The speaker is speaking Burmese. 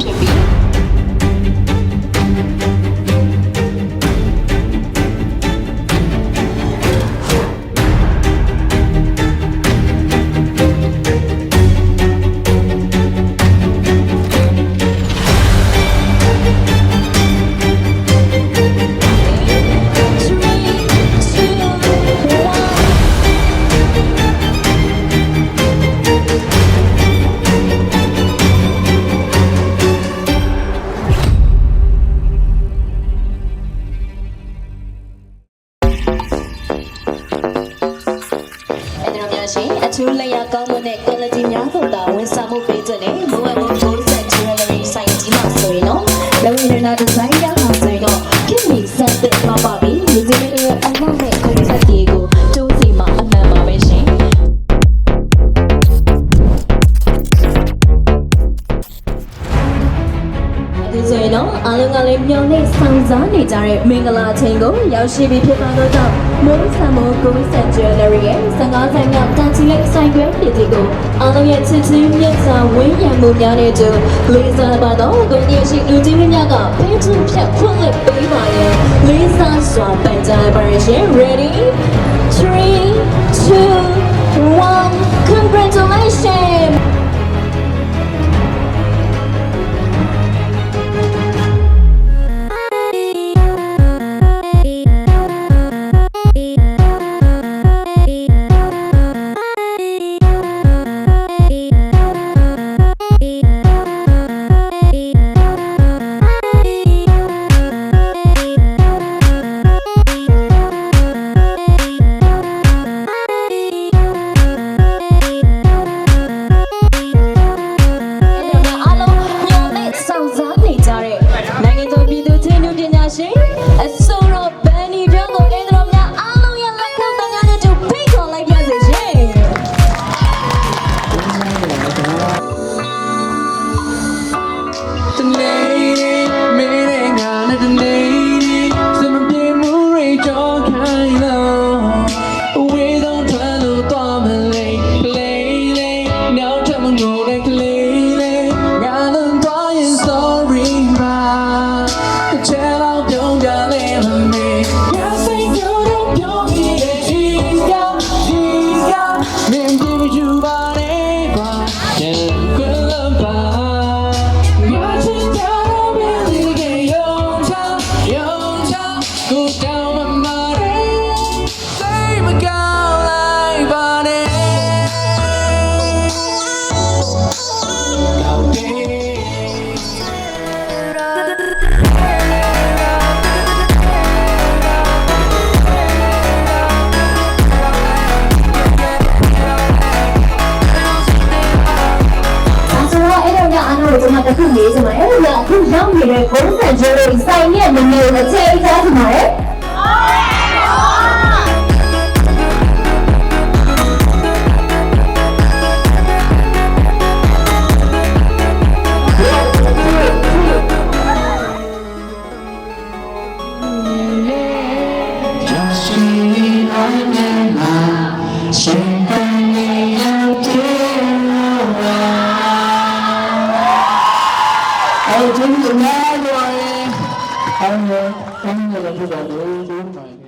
to be များရှင်အချို့လက်ရကောင်းမွန်တဲ့ quality များကိုသာဝန်ဆောင်မှုပေးခြင်းနဲ့မိုးဝဲမိုးချိုးဆက် jewelry ဆိုင်ကြီးမှာဆိုရင်တော့လုံရနာဒီဇိုင်းရောက်အောင်ဆိုရင်တော့ လုံးကလည်းမျော်လင့်ဆောင်စားနေကြတဲ့မင်္ဂလာချိန်ကိုရောက်ရှိပြီဖြစ်ပါတော့ကြောင့်မိုးဆန်မိုးကိုစက်ဂျွယ်လရီရဲ့စကားဆိုင်ကတန်ချီလေးဆိုင်ခွဲပြည်တီကိုအားလုံးရဲ့ချစ်ချင်းမြတ်စွာဝင်းရံမှုများနဲ့တူလေးစားပါတော့ကိုကြီးရှိလူကြီးများကဖေးချင်ဖြတ်ဖွင့်လက်ပေးပါရဲ့လေးစားစွာပန်ကြပါရရှင် ready 한 경기를 오른편으로 이사이면 능력을 제자 정말 Sure. အားလုံးကျေးဇူးအများကြီးပါတယ်အားလုံးကောင်းကြပါစေလို့ပြောပါတယ်